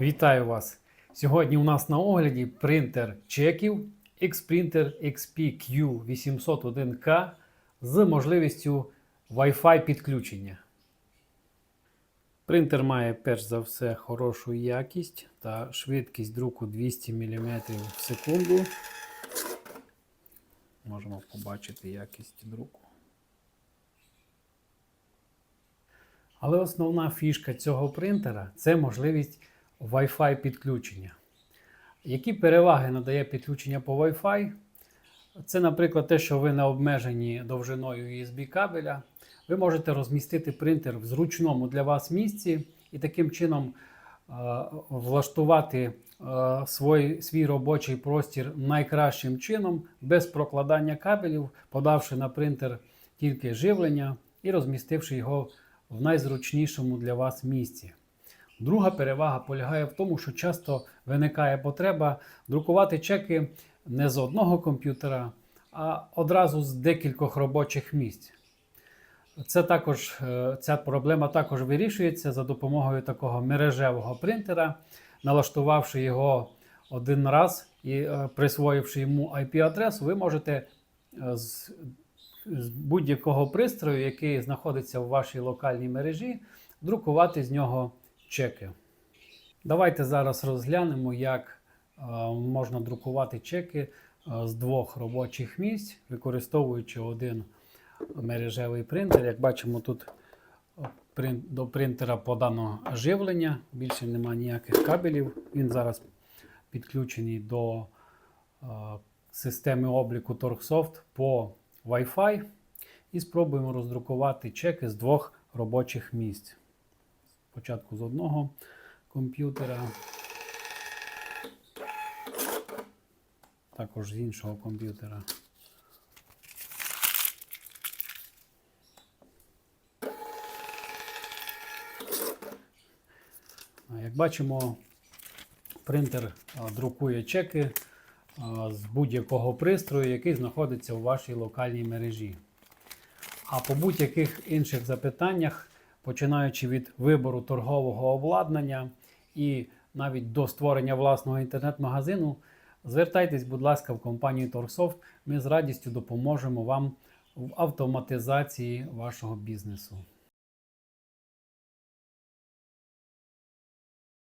Вітаю вас! Сьогодні у нас на огляді принтер чеків Xprinter XP Q801K з можливістю Wi-Fi підключення. Принтер має перш за все хорошу якість та швидкість друку 200 мм в секунду. Можемо побачити якість друку. Але основна фішка цього принтера це можливість Wi-Fi підключення. Які переваги надає підключення по Wi-Fi? Це, наприклад, те, що ви не обмежені довжиною USB кабеля. Ви можете розмістити принтер в зручному для вас місці і таким чином е, влаштувати е, свій, свій робочий простір найкращим чином, без прокладання кабелів, подавши на принтер тільки живлення і розмістивши його в найзручнішому для вас місці. Друга перевага полягає в тому, що часто виникає потреба друкувати чеки не з одного комп'ютера, а одразу з декількох робочих місць. Це також, е, ця проблема також вирішується за допомогою такого мережевого принтера, налаштувавши його один раз і е, присвоївши йому IP-адресу, ви можете е, з, з будь-якого пристрою, який знаходиться в вашій локальній мережі, друкувати з нього чеки. Давайте зараз розглянемо, як е, можна друкувати чеки е, з двох робочих місць, використовуючи один мережевий принтер. Як бачимо, тут е, до принтера подано живлення, більше немає ніяких кабелів. Він зараз підключений до системи обліку Torxsoft по Wi-Fi. І спробуємо роздрукувати чеки з двох робочих місць. Спочатку з одного комп'ютера, також з іншого комп'ютера. Як бачимо, принтер друкує чеки з будь-якого пристрою, який знаходиться у вашій локальній мережі. А по будь-яких інших запитаннях, починаючи від вибору торгового обладнання і навіть до створення власного інтернет-магазину, звертайтесь, будь ласка, в компанію Торсофт. Ми з радістю допоможемо вам в автоматизації вашого бізнесу.